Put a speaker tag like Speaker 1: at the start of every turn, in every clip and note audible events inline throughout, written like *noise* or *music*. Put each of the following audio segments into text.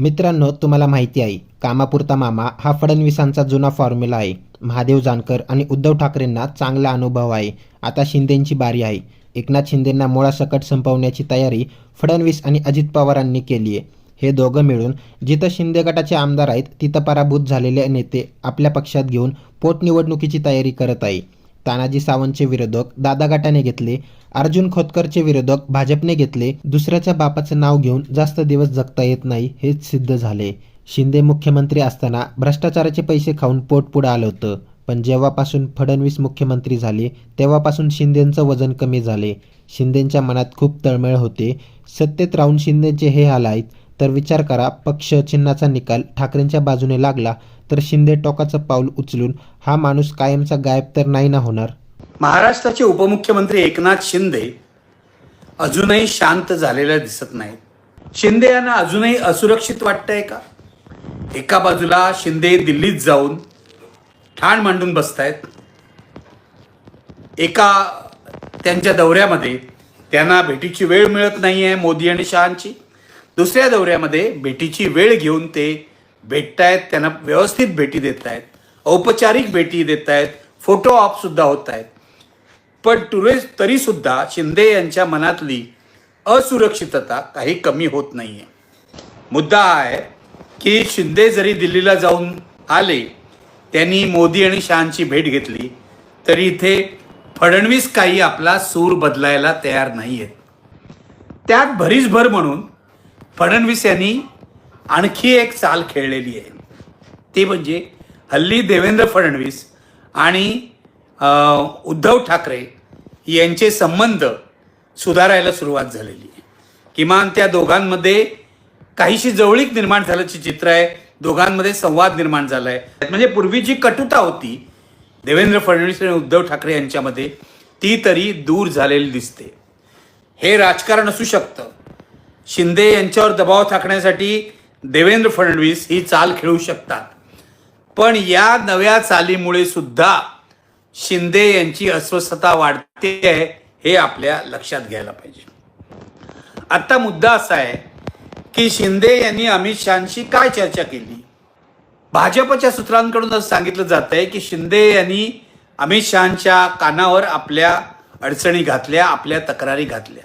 Speaker 1: मित्रांनो तुम्हाला माहिती आहे कामापुरता मामा हा फडणवीसांचा जुना फॉर्म्युला आहे. महादेव जानकर आणि उद्धव ठाकरेंना चांगला अनुभव आहे. आता शिंदेंची बारी आहे. एकनाथ शिंदेंना मुळासकट संपवण्याची तयारी फडणवीस आणि अजित पवारांनी केली आहे. हे दोघं मिळून जिथं शिंदे गटाचे आमदार आहेत तिथं पराभूत झालेले नेते आपल्या पक्षात घेऊन पोटनिवडणुकीची तयारी करत आहे. तानाजी सावंतचे विरोधक दादा गटाने घेतले अर्जुन खोतकरचे विरोधक भाजपने घेतले दुसऱ्याच्या बापाचं नाव घेऊन जास्त दिवस जगता येत नाही हेच सिद्ध झाले. शिंदे मुख्यमंत्री असताना भ्रष्टाचाराचे पैसे खाऊन पोट पुढं आलं होतं पण जेव्हापासून फडणवीस मुख्यमंत्री झाले तेव्हापासून शिंदेंचं वजन कमी झाले. शिंदेंच्या मनात खूप तळमळ होते. सत्तेत राहून शिंदेचे हे हाल आहेत तर विचार करा पक्ष चिन्हाचा निकाल ठाकरेंच्या बाजूने लागला तर शिंदे टोकाचं पाऊल उचलून हा माणूस कायमचा गायब तर नाही ना होणार?
Speaker 2: महाराष्ट्राचे उपमुख्यमंत्री एकनाथ शिंदे अजूनही शांत झालेल्या दिसत नाहीत. शिंदे यांना अजूनही असुरक्षित वाटतंय का? एका बाजूला शिंदे दिल्लीत जाऊन ठाण मांडून बसतायत. एका त्यांच्या दौऱ्यामध्ये त्यांना भेटीची वेळ मिळत नाही आहे मोदी आणि शहांची. दुसऱ्या दौऱ्यामध्ये भेटीची वेळ घेऊन ते भेटतायत त्यांना व्यवस्थित भेटी देत आहेत औपचारिक भेटी देत आहेत फोटो ऑपसुद्धा होत आहेत पण तुरे तरीसुद्धा शिंदे यांच्या मनातली असुरक्षितता काही कमी होत नाही आहे मुद्दा हा आहे की शिंदे जरी दिल्लीला जाऊन आले त्यांनी मोदी आणि शहांची भेट घेतली तरी इथे फडणवीस काही आपला सूर बदलायला तयार नाही आहेत त्यात भरीसभर म्हणून फडणवीस यांनी आणखी एक चाल खेळलेली आहे. ती म्हणजे हल्ली देवेंद्र फडणवीस आणि उद्धव ठाकरे यांचे संबंध सुधारायला सुरुवात झालेली आहे. किमान त्या दोघांमध्ये काहीशी जवळीक निर्माण झाल्याचे चित्र आहे. दोघांमध्ये संवाद निर्माण झाला आहे म्हणजे पूर्वी जी कटुता होती देवेंद्र फडणवीस आणि उद्धव ठाकरे यांच्यामध्ये ती तरी दूर झालेली दिसते. हे राजकारण असू शकतं. शिंदे यांच्यावर दबाव थाकण्यासाठी देवेंद्र फडणवीस ही चाल खेळू शकतात. पण या नव्या चालीमुळे सुद्धा शिंदे यांची अस्वस्थता वाढते आहे हे आपल्या लक्षात घ्यायला पाहिजे. आता मुद्दा असा आहे की शिंदे यांनी अमित शहाशी काय चर्चा केली? भाजपच्या सूत्रांकडून असं सांगितलं जात आहे की शिंदे यांनी अमित शहाच्या कानावर आपल्या अडचणी घातल्या आपल्या तक्रारी घातल्या.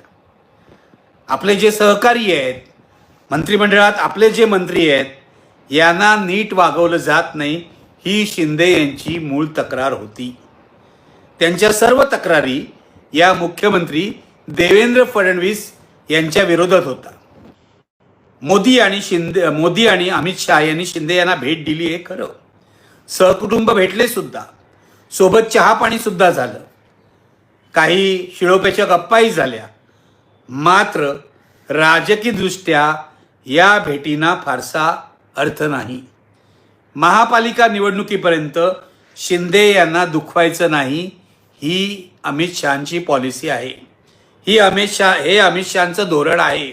Speaker 2: आपले जे सहकारी आहेत मंत्रिमंडळात आपले जे मंत्री आहेत यांना नीट वागवलं जात नाही ही शिंदे यांची मूळ तक्रार होती. त्यांच्या सर्व तक्रारी या मुख्यमंत्री देवेंद्र फडणवीस यांच्या विरोधात होता. मोदी आणि शिंदे मोदी आणि अमित शहा यांनी शिंदे यांना भेट दिली हे खरं. सहकुटुंब भेटले सुद्धा. सोबत चहा पाणी सुद्धा झालं. काही शिळोप्याच्या गप्पाही झाल्या. मात्र राजकीयदृष्ट्या या भेटींना फारसा अर्थ नाही. महापालिका निवडणुकीपर्यंत शिंदे यांना दुखवायचं नाही ही अमित शहाची पॉलिसी आहे. ही अमित शहा हे अमित शहाचं धोरण आहे.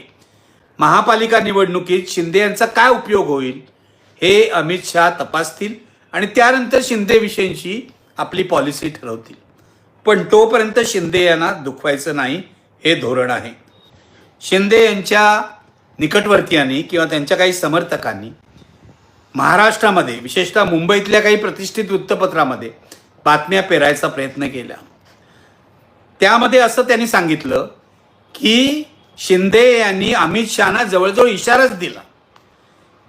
Speaker 2: महापालिका निवडणुकीत शिंदे यांचा काय उपयोग होईल हे अमित शहा तपासतील आणि त्यानंतर शिंदेविषयींची आपली पॉलिसी ठरवतील. पण तोपर्यंत शिंदे यांना दुखवायचं नाही हे धोरण आहे. शिंदे यांच्या निकटवर्तीयांनी किंवा त्यांच्या काही समर्थकांनी महाराष्ट्रामध्ये विशेषतः मुंबईतल्या काही प्रतिष्ठित वृत्तपत्रामध्ये बातम्या पेरायचा प्रयत्न केला. त्यामध्ये असं त्यांनी सांगितलं की शिंदे यांनी अमित शहाना जवळजवळ इशाराच दिला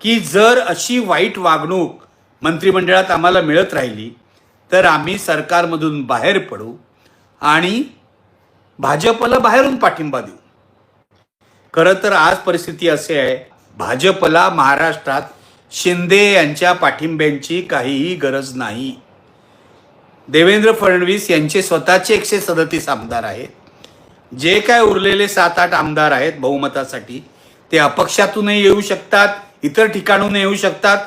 Speaker 2: की जर अशी वाईट वागणूक मंत्रिमंडळात आम्हाला मिळत राहिली तर आम्ही सरकारमधून बाहेर पडू आणि भाजपला बाहेरून पाठिंबा देऊ. खरं तर आज परिस्थिती असे आहे भाजपला महाराष्ट्रात शिंदे यांच्या पाठिंब्यांची काहीही गरज नाही. देवेंद्र फडणवीस यांचे स्वतःचे एकशे सदतीस आमदार आहेत. जे काय उरलेले सात आठ आमदार आहेत बहुमतासाठी ते अपक्षातूनही येऊ शकतात इतर ठिकाणून येऊ शकतात.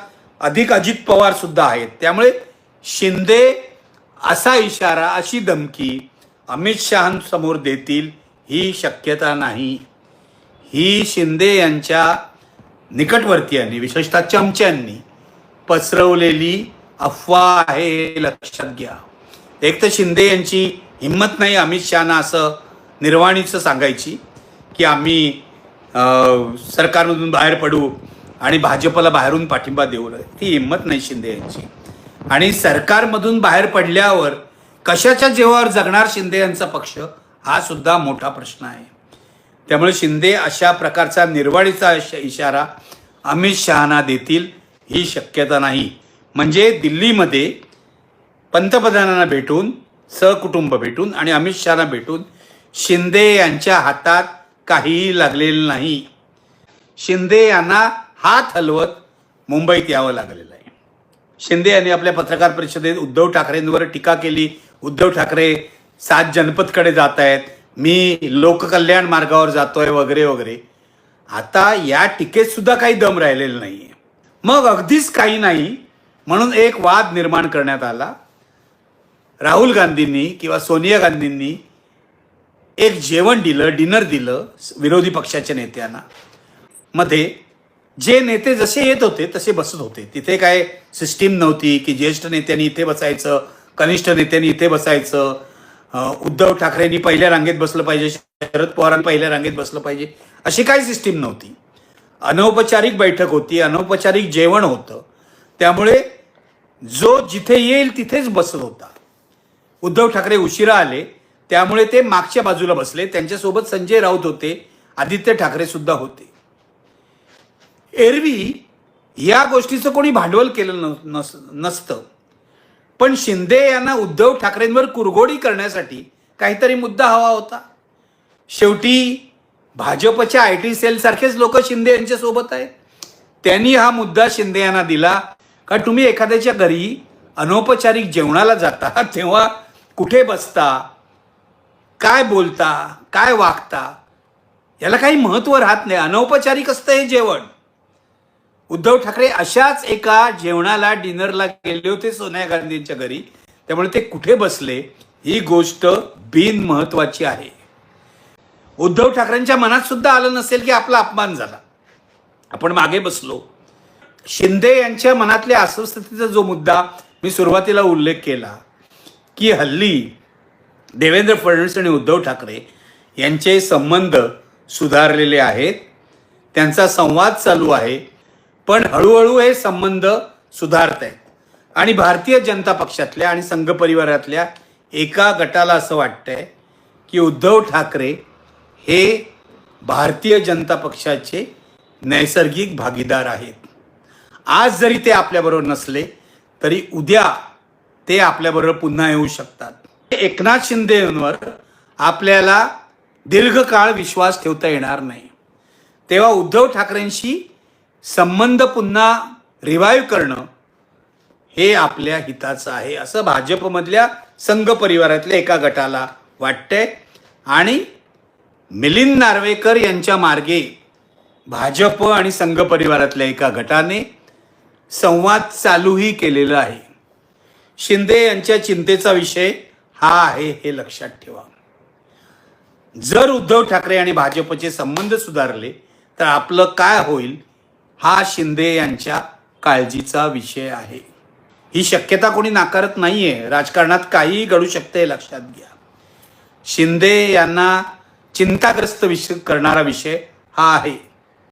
Speaker 2: अधिक अजित पवार सुद्धा आहेत. त्यामुळे शिंदे असा इशारा अशी धमकी अमित शहांसमोर देतील ही शक्यता नाही. ही शिंदे यांच्या निकटवर्तीयांनी विशेषतः चमच्यांनी पसरवलेली अफवा आहे हे लक्षात घ्या. एक तर शिंदे यांची हिंमत नाही अमित शहाना असं निर्वाणीचं सांगायची की आम्ही सरकारमधून बाहेर पडू आणि भाजपला बाहेरून पाठिंबा देऊ. ती हिंमत नाही शिंदे यांची. आणि सरकारमधून बाहेर पडल्यावर कशाच्या जेवावर जगणार शिंदे यांचा पक्ष हा सुद्धा मोठा प्रश्न आहे. त्यामुळे शिंदे अशा प्रकारचा निर्वाळीचा इशारा अमित शहाना देतील ही शक्यता नाही. म्हणजे दिल्लीमध्ये पंतप्रधानांना भेटून सहकुटुंब भेटून आणि अमित शहाना भेटून शिंदे यांच्या हातात काहीही लागलेलं नाही. शिंदे यांना हात हलवत मुंबईत यावं लागलेलं आहे. शिंदे यांनी आपल्या पत्रकार परिषदेत उद्धव ठाकरेंवर टीका केली. उद्धव ठाकरे सात जनपदकडे जात आहेत. मी लोककल्याण मार्गावर जातोय वगैरे वगैरे. आता या टीकेत सुद्धा काही दम राहिलेला आहे मग अगदीच काही नाही म्हणून एक वाद निर्माण करण्यात आला. राहुल गांधींनी किंवा सोनिया गांधींनी एक जेवण दिलं डिनर दिलं विरोधी पक्षाच्या नेत्यांना. मध्ये जे नेते जसे येत होते तसे बसत होते. तिथे काय सिस्टीम नव्हती की ज्येष्ठ नेत्यांनी इथे बसायचं कनिष्ठ नेत्यांनी इथे बसायचं. उद्धव ठाकरेंनी पहिल्या रांगेत बसलं पाहिजे शरद पवारांनी पहिल्या रांगेत बसलं पाहिजे अशी काही सिस्टीम नव्हती. अनौपचारिक बैठक होती अनौपचारिक जेवण होतं. त्यामुळे जो जिथे येईल तिथेच बसत होता. उद्धव ठाकरे उशिरा आले त्यामुळे ते मागच्या बाजूला बसले. त्यांच्यासोबत संजय राऊत होते आदित्य ठाकरे सुद्धा होते. एरवी या गोष्टीचं कोणी भांडवल केलं नस- नसतं. पण शिंदे यांना उद्धव ठाकरेंवर कुरघोडी करण्यासाठी काहीतरी मुद्दा हवा होता. शेवटी भाजपच्या आय टी सेलसारखेच लोक शिंदे यांच्या सोबत आहेत. त्यांनी हा मुद्दा शिंदे यांना दिला. का तुम्ही एखाद्याच्या घरी अनौपचारिक जेवणाला जाता *laughs* तेव्हा कुठे बसता काय बोलता काय वागता याला काही महत्त्व राहत नाही. अनौपचारिक असतं हे जेवण. उद्धव ठाकरे अशाच एका जेवणाला डिनरला गेले होते सोनिया गांधींच्या घरी. त्यामुळे ते कुठे बसले? ही गोष्ट बिन महत्वाची आहे. उद्धव ठाकरेंच्या मनात सुद्धा आलं नसेल की आपला अपमान झाला. आपण मागे बसलो. शिंदे यांच्या मनातल्या अस्वस्थतेचा जो मुद्दा मी सुरुवातीला उल्लेख केला की हल्ली देवेंद्र फडणवीस आणि उद्धव ठाकरे यांचे संबंध सुधारलेले आहेत. त्यांचा संवाद चालू आहे. पण हळूहळू हे संबंध सुधारत आहेत आणि भारतीय जनता पक्षातल्या आणि संघ परिवारातल्या एका गटाला असं वाटतंय की उद्धव ठाकरे हे भारतीय जनता पक्षाचे नैसर्गिक भागीदार आहेत. आज जरी ते आपल्याबरोबर नसले तरी उद्या ते आपल्याबरोबर पुन्हा येऊ शकतात. एकनाथ शिंदेवर आपल्याला दीर्घकाळ विश्वास ठेवता येणार नाही. तेव्हा उद्धव ठाकरेंशी संबंध पुन्हा रिवाईव्ह करणं हे आपल्या हिताचं आहे असं भाजपमधल्या संघ परिवारातल्या एका गटाला वाटतंय. आणि मिलिंद नार्वेकर यांच्या मार्गे भाजप आणि संघ परिवारातल्या एका गटाने संवाद चालूही केलेला आहे. शिंदे यांच्या चिंतेचा विषय हा आहे हे लक्षात ठेवा. जर उद्धव ठाकरे आणि भाजपचे संबंध सुधारले तर आपलं काय होईल? हा शिंदे यांच्या काळजीचा विषय आहे. ही शक्यता कोणी नाकारत नाहीये. राजकारणात काहीही घडू शकते हे लक्षात घ्या. शिंदे यांना चिंताग्रस्त विषय करणारा विषय हा आहे.